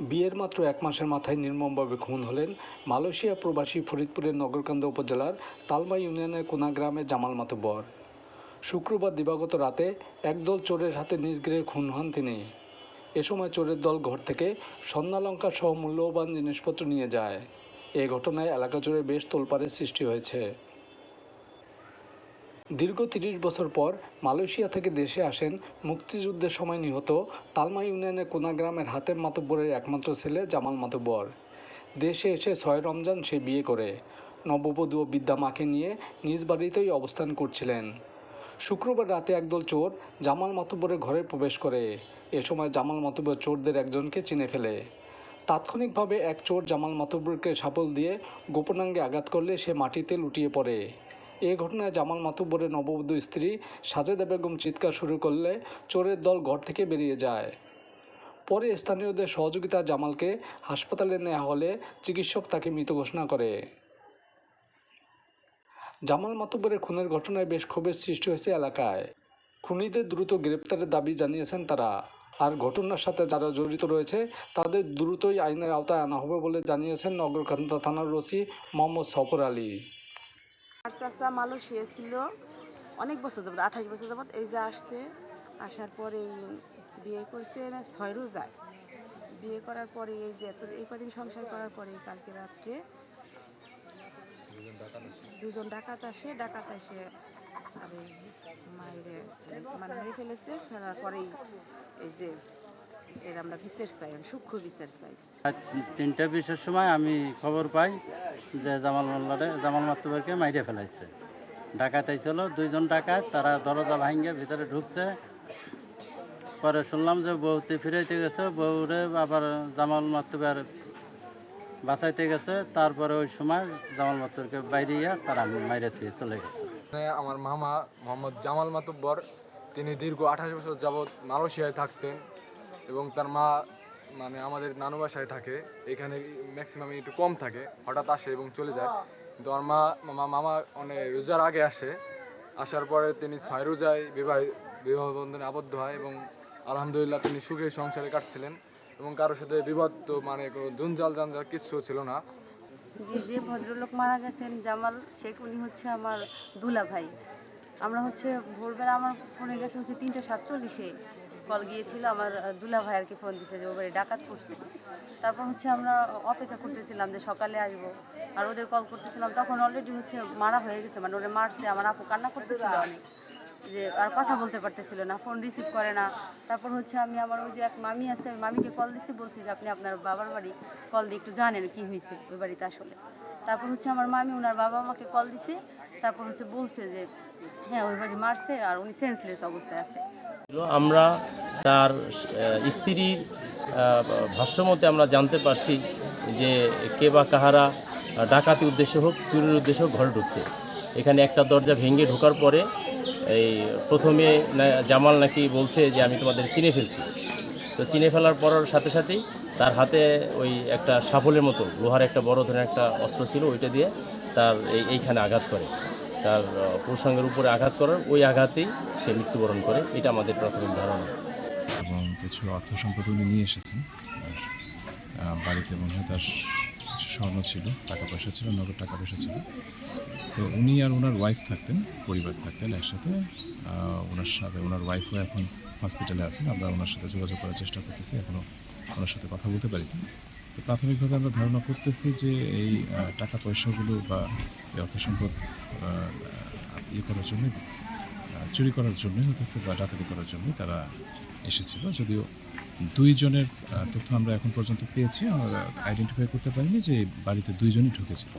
বিয়ের মাত্র এক মাসের মাথায় নির্মমভাবে খুন হলেন মালয়েশিয়া প্রবাসী ফরিদপুরের নগরকান্দা উপজেলার তালমা ইউনিয়নের কোনা গ্রামে জামাল মাতব্বর। শুক্রবার দিবাগত রাতে একদল চোরের হাতে নিজ গৃহে খুন হন তিনি। এ সময় চোরের দল ঘর থেকে স্বর্ণালঙ্কার সহ মূল্যবান জিনিসপত্র নিয়ে যায়। এ ঘটনায় এলাকা জুড়ে বেশ তোলপাড়ের সৃষ্টি হয়েছে। দীর্ঘ তিরিশ বছর পর মালয়েশিয়া থেকে দেশে আসেন মুক্তিযুদ্ধের সময় নিহত তালমা ইউনিয়নের কোনা গ্রামের হাতেম মাতব্বরের একমাত্র ছেলে জামাল মাতব্বর। দেশে এসে ছয় রমজান সে বিয়ে করে। নববধূ ও বিদ্যা মাকে নিয়ে নিজ বাড়িতেই অবস্থান করছিলেন। শুক্রবার রাতে একদল চোর জামাল মাতব্বরের ঘরে প্রবেশ করে। এ সময় জামাল মাতব্বর চোরদের একজনকে চিনে ফেলে। তাৎক্ষণিকভাবে এক চোর জামাল মাতব্বরকে সাপল দিয়ে গোপনাঙ্গে আঘাত করলে সে মাটিতে লুটিয়ে পড়ে। এ ঘটনায় জামাল মাতুব্বরের নববধূ স্ত্রী সাজেদা বেগম চিৎকার শুরু করলে চোরের দল ঘর থেকে বেরিয়ে যায়। পরে স্থানীয়দের সহযোগিতা জামালকে হাসপাতালে নেওয়া হলে চিকিৎসক তাকে মৃত ঘোষণা করে। জামাল মাতুব্বরের খুনের ঘটনায় বেশ ক্ষোভের সৃষ্টি হয়েছে এলাকায়। খুনিদের দ্রুত গ্রেপ্তারের দাবি জানিয়েছেন তারা। আর ঘটনার সাথে যারা জড়িত রয়েছে, তাদের দ্রুতই আইনের আওতায় আনা হবে বলে জানিয়েছেন নগরকান্দা থানার ওসি মোহাম্মদ সফর আলী। আর চাচা মালয়েশিয়া ছিল। অনেক বছর যাবত, আঠাশ বছর যাবত এই যে আসছে, আসার পরে বিয়ে করছে ছয় রোজায় বিয়ে করার পরে এই যে এত এই কদিন সংসার করার পরে কালকে রাত্রে দুজন ডাকাত আসে ডাকাত আসে আর মায়ের মানে মেরে ফেলেছে, ফেলার পরেই এই যে এর আমরা বিচার চাই সূক্ষ্ম বিচার চাই তিনটা বিশের সময় আমি খবর পাই যে জামাল মোল্লারে জামাল মাতুবারকে মাইরে ফেলাইছে। ডাকাত ছিল দুইজন ডাকাত তারা দরজা ভাঙ্গে ভিতরে ঢুকছে। পরে শুনলাম যে বউতে ফিরাইতে গেছে বউরে আবার জামাল মাতুবার বাঁচাইতে গেছে। তারপরে ওই সময় জামাল মাতুরকে বাইরে তারা মাইরে দিয়ে চলে গেছে। আমার মামা মোহাম্মদ জামাল মাতুব্বর তিনি দীর্ঘ আঠাশ বছর যাবৎ মালয়েশিয়ায় থাকতেন। এবং তার মা মানে আমাদের নানু বাসায় থাকে, এখানে ম্যাক্সিমাম একটু কম থাকে, হঠাৎ আসে এবং চলে যায়। কিন্তু আমার মা মামা অনেক রোজার আগে আসে, আসার পরে তিনি ছয় রোজায় বিবাহ বিবাহ বন্ধনে আবদ্ধ হয় এবং আলহামদুলিল্লাহ তিনি সুখে সংসারে কাটছিলেন এবং কারোর সাথে বিবাদ তো মানে কোনো জঞ্জাল জাঞ্জাল কিছু ছিল না। যে যে ভদ্রলোক মারা গেছেন, জামাল শেখ, উনি হচ্ছে আমার দুলা ভাই আমরা হচ্ছে ভোরবেলা আমার ফোনে গেছে হচ্ছে তিনটে সাতচল্লিশে। কল গিয়েছিল, আমার দুলা ভাই আর কি ফোন দিতে যে ওবারে ডাকাত পড়ছে। তারপর হচ্ছে আমরা অপেক্ষা করতেছিলাম যে সকালে আসব। আর ওদের কল করতেছিলাম, তখন অলরেডি হচ্ছে মারা হয়ে গেছে মানে ওরা মারছে, আমার আপু কান্না করতেছিল অনেক। যে আর কথা বলতে পারতেছিল না ফোন রিসিভ করে না। তারপর হচ্ছে আমি আমার ওই যে এক মামি আছে মামিকে কল দিছি, বলছি যে আপনি আপনার বাবার বাড়ি কল দিয়ে একটু জানেন কি হয়েছে ওই বাড়িতে আসলে। তারপর হচ্ছে আমার মামি, ওনার বাবা আমাকে কল দিছে, তারপর হচ্ছে বলছে যে হ্যাঁ ওই বাড়ি মারছে আর উনি সেন্সলেস অবস্থায় আছে। আমরা তার স্ত্রীর ভাষ্যমতে আমরা জানতে পারছি যে কে বা কাহারা ডাকাতি উদ্দেশ্যে হোক, চুরির উদ্দেশ্যে হোক, ঘরে ঢুকছে। এখানে একটা দরজা ভেঙে ঢোকার পরে এই প্রথমে জামাল নাকি বলছে যে আমি তোমাদের চিনে ফেলছি। তো চিনে ফেলার পর সাথে সাথেই তার হাতে ওই একটা সাফলের মতো, লোহার একটা বড় ধরনের একটা অস্ত্র ছিল, ওইটা দিয়ে তার এই, এইখানে আঘাত করে। তার প্রসঙ্গের উপরে আঘাত করার ওই আঘাতেই সে মৃত্যুবরণ করে। এটা আমাদের প্রাথমিক ধারণা। এবং কিছু অর্থ সম্পদ উনি নিয়ে এসেছেন। বাড়িতে মনে হয় তার কিছু স্বর্ণ ছিল, টাকা পয়সা ছিল, নগদ টাকা পয়সা ছিল। তো উনি আর ওনার ওয়াইফ থাকতেন, পরিবার থাকতেন একসাথে। ওনার সাথে, ওনার ওয়াইফও এখন হসপিটালে আছেন। আমরা ওনার সাথে যোগাযোগ করার চেষ্টা করতেছি এখনও ওনার সাথে কথা বলতে পারিনি। তো প্রাথমিকভাবে আমরা ধারণা করতেছি যে এই টাকা পয়সাগুলো বা এই অর্থ সম্পদ ইয়ে করার জন্য চুরি করার জন্যই হতেছে বা ডাকাতি করার জন্যই তারা এসেছিল। যদিও দুইজনের তথ্য আমরা এখন পর্যন্ত পেয়েছি। আমরা আইডেন্টিফাই করতে পারিনি যে বাড়িতে দুইজনই ঢুকেছিল।